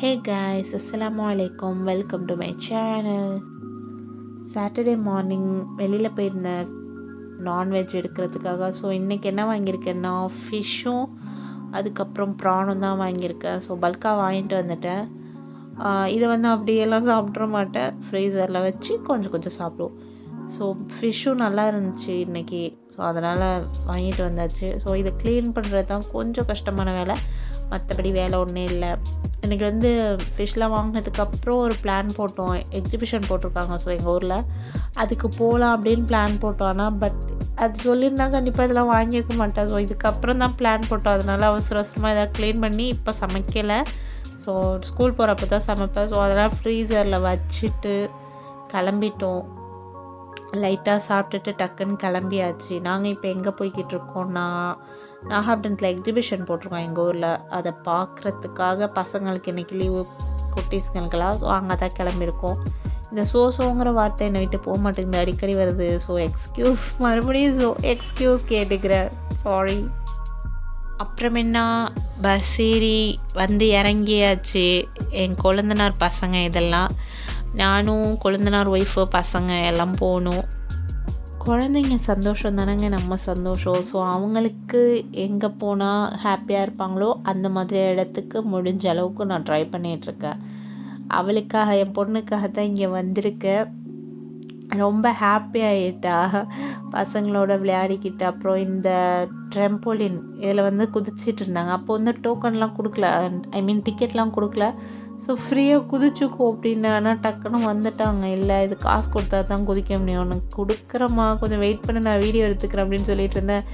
ஹே guys அஸ்லாம் வலைக்கம் welcome to my channel Saturday morning வெளியில் போயிருந்தேன் நான்வெஜ் எடுக்கிறதுக்காக. ஸோ இன்றைக்கி என்ன வாங்கியிருக்கேன்னா ஃபிஷ்ஷும் அதுக்கப்புறம் ப்ரானும் தான் வாங்கியிருக்கேன். ஸோ பல்காக வாங்கிட்டு வந்துட்டேன். இதை வந்து அப்படியெல்லாம் சாப்பிட்ற மாட்டேன். ஃப்ரீசரில் வச்சு கொஞ்சம் கொஞ்சம் சாப்பிடுவோம். ஸோ ஃபிஷ்ஷும் நல்லா இருந்துச்சு இன்றைக்கி ஸோ அதனால் வாங்கிட்டு வந்தாச்சு. ஸோ இதை க்ளீன் பண்ணுறது தான் கொஞ்சம் கஷ்டமான வேலை. மற்றபடி வேலை ஒன்றும் இல்லை. இன்றைக்கி வந்து ஃபிஷ்லாம் வாங்கினதுக்கப்புறம் ஒரு பிளான் போட்டோம். எக்ஸிபிஷன் போட்டிருக்காங்க. ஸோ எங்கள் ஊரில் அதுக்கு போகலாம் அப்படின்னு பிளான் போட்டோம். ஆனால் பட் அது சொல்லியிருந்தா கண்டிப்பாக இதெல்லாம் வாங்கியிருக்க மாட்டேன். ஸோ இதுக்கப்புறம் தான் பிளான் போட்டோம். அதனால அவசர அவசரமாக எதாவது க்ளீன் பண்ணி இப்போ சமைக்கலை. ஸோ ஸ்கூல் போகிறப்ப தான் சமைப்பேன். ஸோ அதெல்லாம் ஃப்ரீசரில் வச்சுட்டு கிளம்பிட்டோம். லைட்டாக சாப்பிட்டுட்டு டக்குன்னு கிளம்பியாச்சு. நாங்கள் இப்போ எங்கே போய்கிட்டு இருக்கோம்னா நாகாப்டன்ஸில் எக்ஸிபிஷன் போட்டிருக்கோம் எங்கள் ஊரில். அதை பார்க்குறதுக்காக பசங்களுக்கு இன்றைக்கி லீவு குட்டீஸ்களுக்கெல்லாம் ஸோ அங்கே தான் கிளம்பியிருக்கோம். இந்த சோ சோங்கிற வார்த்தை என்னை விட்டு போக மாட்டேங்குது. அடிக்கடி வருது. ஸோ எக்ஸ்கியூஸ் மறுபடியும் ஸோ எக்ஸ்கியூஸ் கேட்டுக்கிறேன். சாரி அப்புறம் என்ன பஸ் ஏறி வந்து இறங்கியாச்சு. என் கொழுந்தனார் பசங்க இதெல்லாம். நானும் கொழுந்தனார் ஒய்ஃபு பசங்க எல்லாம் போகணும் குழந்தைங்க சந்தோஷம் தானேங்க நம்ம சந்தோஷம். ஸோ அவங்களுக்கு எங்கே போனால் ஹாப்பியாக இருப்பாங்களோ அந்த மாதிரி இடத்துக்கு முடிஞ்ச அளவுக்கு நான் ட்ரை பண்ணிகிட்ருக்கேன் அவளுக்காக என் பொண்ணுக்காக தான் இங்கே வந்திருக்கேன். ரொம்ப ஹாப்பி ஆகிட்டா பசங்களோட விளையாடிக்கிட்டு அப்புறம் இந்த ட்ரெம்போலின் இதில் வந்து குதிச்சிட்டு இருந்தாங்க. அப்போ வந்து டோக்கன்லாம் கொடுக்கல. ஐ மீன் டிக்கெட்லாம் கொடுக்கல. ஸோ ஃப்ரீயாக குதிச்சுக்கோ அப்படின்னு ஆனால் டக்குன்னு வந்துட்டாங்க. இல்லை இது காசு கொடுத்தா தான் குதிக்க முடியும். உனக்கு கொடுக்குறம்மா. கொஞ்சம் வெயிட் பண்ண நான் வீடியோ எடுத்துக்கிறேன் அப்படின்னு சொல்லிட்டு இருந்தேன்.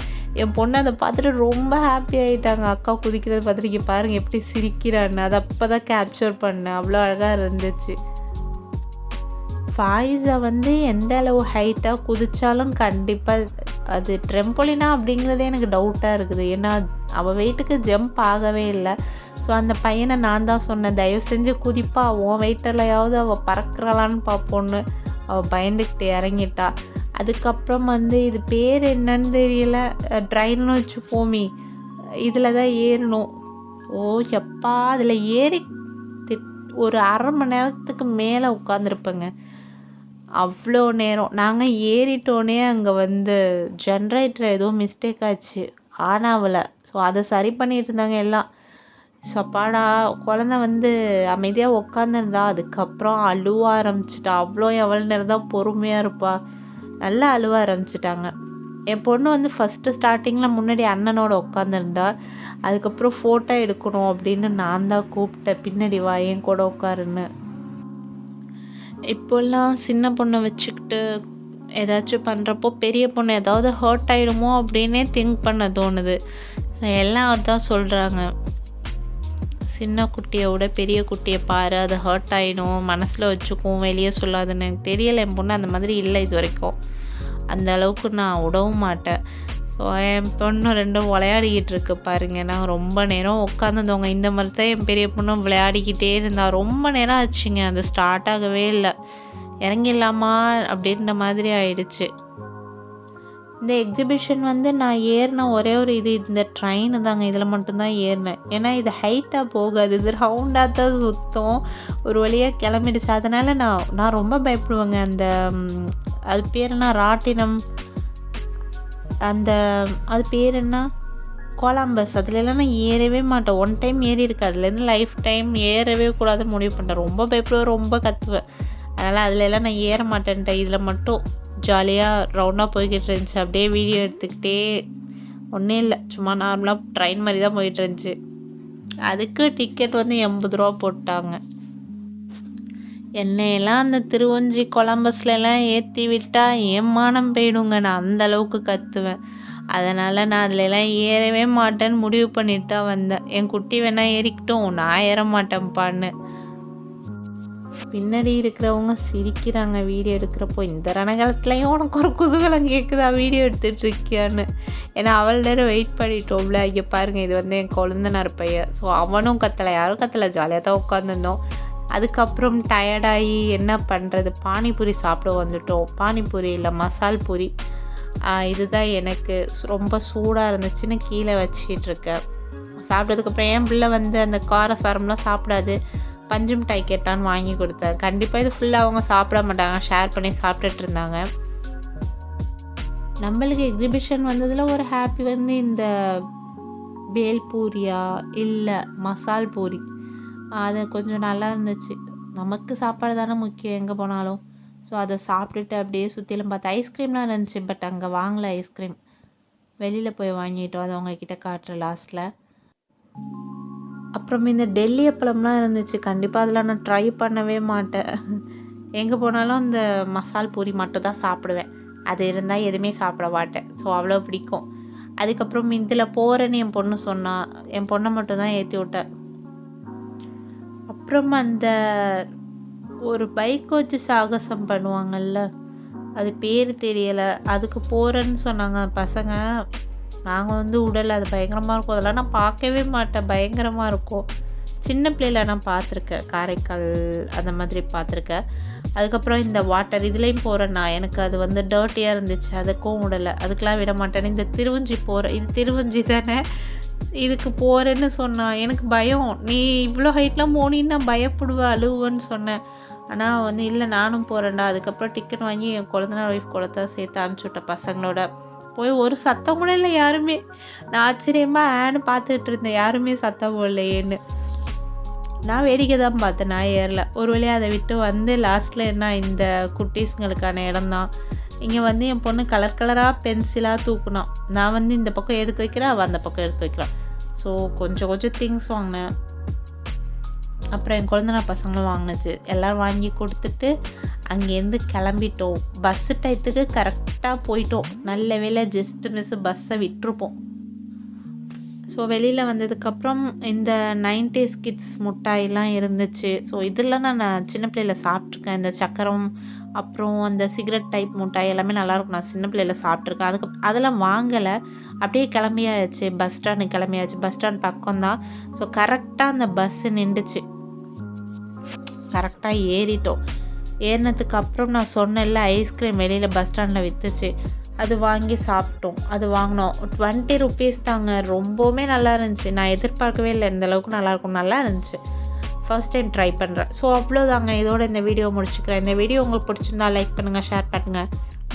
என் பொண்ணு அதை பார்த்துட்டு ரொம்ப ஹாப்பி ஆகிட்டாங்க அக்கா குதிக்கிறது பார்த்துட்டு இங்கே பாருங்கள் எப்படி சிரிக்கிறான்னு. அதை அப்போ தான் கேப்சர் பண்ணேன். அவ்வளோ அழகாக இருந்துச்சு. ஃபாயிஸை வந்து எந்த அளவு ஹைட்டாக குதித்தாலும் கண்டிப்பாக அது ட்ரெம்போலினா அப்படிங்கிறதே எனக்கு டவுட்டாக இருக்குது. ஏன்னா அவள் வெயிட்டுக்கு ஜம்ப் ஆகவே இல்லை. ஸோ அந்த பையனை நான் தான் சொன்னேன் தயவு செஞ்சு குதிப்பா உன் வெயிட்டலையாவது அவள் பறக்கிறாளான்னு பார்ப்போன்னு அவள் பயந்துக்கிட்டு இறங்கிட்டா. அதுக்கப்புறம் வந்து இது பேர் என்னன்னு தெரியல. ட்ரெயின்னு வச்சு போமி இதில் தான் ஏறணும். ஓ எப்பா அதில் ஏறி திட் ஒரு அரை மணி நேரத்துக்கு மேலே உட்காந்துருப்பேங்க அவ்வளோ நேரம். நாங்கள் ஏறிட்டோன்னே அங்கே வந்து ஜென்ரேட்டர் ஏதோ மிஸ்டேக் ஆச்சு. ஆனாவில் ஸோ அதை சரி பண்ணிட்டு இருந்தாங்க எல்லாம். சப்பாடா குழந்த வந்து அமைதியாக உட்காந்துருந்தா அதுக்கப்புறம் அழுவ ஆரம்பிச்சிட்டா. அவ்வளோ எவ்வளோ நேரம் தான் பொறுமையாக இருப்பா. நல்லா அழுவ ஆரம்பிச்சிட்டாங்க. என் பொண்ணு வந்து ஃபஸ்ட்டு ஸ்டார்டிங்கில் முன்னாடி அண்ணனோட உட்காந்துருந்தா அதுக்கப்புறம் ஃபோட்டோ எடுக்கணும் அப்படின்னு நான் தான் கூப்பிட்டேன். பின்னாடி வா என் கூட உட்காருன்னு இப்போல்லாம் சின்ன பொண்ணை வச்சுக்கிட்டு ஏதாச்சும் பண்ணுறப்போ பெரிய பொண்ணு ஏதாவது ஹர்ட் ஆகிடுமோ அப்படின்னே திங்க் பண்ண தோணுது. எல்லாம் அதான் சொல்கிறாங்க சின்ன குட்டியை விட பெரிய குட்டியை பாரு அது ஹர்ட் ஆகிடும் மனசில் வச்சுக்கும் வெளியே சொல்லாதுன்னு எனக்கு தெரியலை என் பொண்ணு அந்த மாதிரி இல்லை இது வரைக்கும். அந்த அளவுக்கு நான் விடவும் மாட்டேன். ஸோ என் பொண்ணு ரெண்டும் விளையாடிக்கிட்டு இருக்கு பாருங்க. நான் ரொம்ப நேரம் உட்காந்துருந்தவங்க இந்த மாதிரி தான் என் பெரிய பொண்ணும் விளையாடிக்கிட்டே இருந்தா. ரொம்ப நேரம் ஆச்சுங்க. அது ஸ்டார்ட் ஆகவே இல்லை. இறங்கிடலாமா அப்படின்ற மாதிரி ஆயிடுச்சு. இந்த எக்ஸிபிஷன் வந்து நான் ஏறின ஒரே ஒரு இது இந்த ட்ரெயின் தாங்க. இதில் மட்டும்தான் ஏறினேன். ஏன்னா இது ஹைட்டாக போகாது. இது ரவுண்டாக தான் சுத்தம். ஒரு வழியாக கிளம்பிடுச்சு. அதனால் நான் நான் ரொம்ப பயப்படுவேங்க. அந்த அது பேர் என்ன? ராட்டினம். அந்த அது பேர் என்ன? கோலாம்பஸ் அதுலலாம் நான் ஏறவே மாட்டேன். ஒன் டைம் ஏறி இருக்கு அதுலேருந்து லைஃப் டைம் ஏறவே கூடாது முடிவு பண்ணிட்டேன். ரொம்ப பயப்படுவேன். ரொம்ப கற்றுவேன் அதனால் அதுலலாம் நான் ஏற மாட்டேன்ட்டேன் இதில் மட்டும் ஜாலியாக ரவுண்டாக போய்கிட்டு இருந்துச்சு. அப்படியே வீடியோ எடுத்துக்கிட்டே ஒன்றும் இல்லை. சும்மா நார்மலாக ட்ரெயின் மாதிரி தான் போயிட்டு இருந்துச்சு. அதுக்கு டிக்கெட் வந்து எண்பது ரூபா போட்டாங்க. என்னையெல்லாம் அந்த திருவஞ்சி கொலம்பஸ்லலாம் ஏற்றி விட்டால் ஏமானம் போயிடுங்க. நான் அந்த அளவுக்கு கற்றுவேன் அதனால் நான் அதுல ஏறவே மாட்டேன்னு முடிவு பண்ணிட்டு தான் வந்தேன். என் குட்டி வேணால் ஏறிக்கிட்டும். நான் ஏற மாட்டேன்ப்பான்னு. பின்னாடி இருக்கிறவங்க சிரிக்கிறாங்க. வீடியோ எடுக்கிறப்போ இந்த ரணகாலத்துலேயும் உனக்கு ஒரு குதூகலம் கேட்குதா வீடியோ எடுத்துட்ருக்கியான்னு ஏன்னா அவள் நேரம் வெயிட் பண்ணிட்டோம்ல. ஐயா பாருங்க இது வந்து என் கொழுந்தனார் பையன். ஸோ அவனும் கத்தலை. யாரும் கத்தலை. ஜாலியாக தான் உட்காந்துருந்தோம் அதுக்கப்புறம் டயர்டாகி என்ன பண்ணுறது பானிபூரி சாப்பிட வந்துட்டோம். பானிபூரி இல்லை மசால் பூரி. இதுதான் எனக்கு ரொம்ப சூடாக இருந்துச்சுன்னு கீழே வச்சிட்டு இருக்கேன். சாப்பிட்டதுக்கப்புறம் என் பிள்ளை வந்து அந்த கார சாரம்லாம் சாப்பிடாது. பஞ்சு மிட்டாய் கேட்டான்னு வாங்கி கொடுத்தேன். கண்டிப்பாக இது ஃபுல்லாக அவங்க சாப்பிட மாட்டாங்க. ஷேர் பண்ணி சாப்பிட்டுட்டு இருந்தாங்க. நம்மளுக்கு எக்ஸிபிஷன் வந்ததில் ஒரு ஹாப்பி வந்து இந்த பேல் பூரியா இல்லை மசால் பூரி. அது கொஞ்சம் நல்லா இருந்துச்சு. நமக்கு சாப்பாடு தானே முக்கியம் எங்கே போனாலும். ஸோ அதை சாப்பிட்டுட்டு அப்படியே சுற்றிலும் பார்த்து ஐஸ்கிரீம்லாம் இருந்துச்சு பட் அங்கே வாங்கல ஐஸ்கிரீம் வெளியில் போய் வாங்கிட்டோம் அதை அவங்கக்கிட்ட காட்டுறேன் லாஸ்ட்டில் அப்புறம் இந்த டெல்லி அப்பளம்லாம் இருந்துச்சு கண்டிப்பாக அதெல்லாம் நான் ட்ரை பண்ணவே மாட்டேன். எங்கே போனாலும் இந்த மசால் பூரி மட்டும் தான் சாப்பிடுவேன். அது இருந்தால் எதுவுமே சாப்பிட மாட்டேன். ஸோ அவ்வளோ பிடிக்கும். அதுக்கப்புறம் இதில் போகிறேன்னு என் பொண்ணு சொன்னால் என் பொண்ணை மட்டும் தான் ஏற்றி விட்டேன். அப்புறம் அந்த ஒரு பைக் வச்சு சாகசம் பண்ணுவாங்கல்ல அது பேர் தெரியலை. அதுக்கு போகிறேன்னு சொன்னாங்க பசங்க. நாங்கள் வந்து உடல் அது பயங்கரமாக இருக்கும். அதெல்லாம் நான் பார்க்கவே மாட்டேன். பயங்கரமாக இருக்கும். சின்ன பிள்ளையில நான் பார்த்துருக்கேன். காரைக்கால் அந்த மாதிரி பார்த்துருக்கேன். அதுக்கப்புறம் இந்த வாட்டர் இதுலேயும் போகிறேன் நான். எனக்கு அது வந்து டர்ட்டியாக இருந்துச்சு. அதுக்கும் விடலை அதுக்கெலாம் விட மாட்டேன். இந்த திருவஞ்சி போகிற இது திருவஞ்சி தானே? இதுக்கு போகிறேன்னு சொன்னான் எனக்கு பயம். நீ இவ்வளோ ஹைட்லாம் போனி நான் பயப்படுவேன் அழுவுன்னு சொன்னேன் ஆனால் வந்து இல்லை நானும் போகிறேன்டா அதுக்கப்புறம் டிக்கெட் வாங்கி என் குழந்தைனார் ஒய்ஃப் குளத்தான் சேர்த்து அனுப்பிச்சி விட்டேன் பசங்களோட. போய் ஒரு சத்தம் கூட இல்லை யாருமே. நான் ஆச்சரியமாக ஆன்னு பார்த்துட்டு இருந்தேன். யாருமே சத்தம் இல்லையேன்னு நான் வேடிக்கை தான் பார்த்தேன். நான் ஏறல. ஒரு வழியாக அதை விட்டு வந்து லாஸ்ட்டில் என்ன இந்த குட்டீஸுங்களுக்கான இடம்தான். இங்கே வந்து என் பொண்ணு கலர் கலராக பென்சிலாக தூக்குனான் நான் வந்து இந்த பக்கம் எடுத்து வைக்கிறேன் அவள் அந்த பக்கம் எடுத்து வைக்கிறான் ஸோ கொஞ்சம் கொஞ்சம் திங்ஸ் வாங்கினேன். அப்புறம் என் குழந்தைனா பசங்களும் வாங்கினுச்சு எல்லோரும் வாங்கி கொடுத்துட்டு அங்கேருந்து கிளம்பிட்டோம். பஸ்ஸு டயத்துக்கு கரெக்டாக போயிட்டோம். நல்ல வேலை ஜஸ்ட்டு மிஸ் பஸ்ஸை விட்டுருப்போம். ஸோ வெளியில் வந்ததுக்கப்புறம் இந்த நைன்டிஸ் கிட்ஸ் முட்டாயெல்லாம் இருந்துச்சு. ஸோ இதெல்லாம் நான் சின்ன பிள்ளையில் சாப்பிட்ருக்கேன் இந்த சக்கரம் அப்புறம் அந்த சிகரெட் டைப் முட்டாய் எல்லாமே நல்லாயிருக்கும் நான் சின்ன பிள்ளையில் சாப்பிட்ருக்கேன் அதுக்கு அதெல்லாம் வாங்கலை. அப்படியே கிளம்பியாச்சு. பஸ் ஸ்டாண்டு கிளம்பியாச்சு. பஸ் ஸ்டாண்ட் பக்கம் தான் ஸோ கரெக்டாக அந்த பஸ்ஸு நின்றுச்சு. கரெக்டாக ஏறிட்டோம். ஏறினதுக்கு அப்புறம் நான் சொன்னேன்ல ஐஸ்கிரீம் வெளியில் பஸ் ஸ்டாண்டில் விற்றுச்சு அது வாங்கி சாப்பிட்டோம். அது வாங்கினோம். டுவெண்ட்டி ருபீஸ் தாங்க. ரொம்பவுமே நல்லா இருந்துச்சு. நான் எதிர்பார்க்கவே இல்லை. இந்த அளவுக்கு நல்லாயிருக்கும் நல்லா இருந்துச்சு. ஃபர்ஸ்ட் டைம் ட்ரை பண்ணுறேன் ஸோ அவ்வளோதாங்க இதோட இந்த வீடியோ முடிச்சுக்கிறேன். இந்த வீடியோ உங்களுக்கு பிடிச்சிருந்தா லைக் பண்ணுங்கள் ஷேர் பண்ணுங்கள்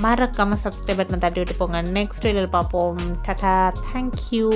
மறக்காமல் சப்ஸ்கிரைப் பட்டனை தட்டி விட்டு போங்க. நெக்ஸ்ட் வீடியோவில் பார்ப்போம். Ta-ta thank you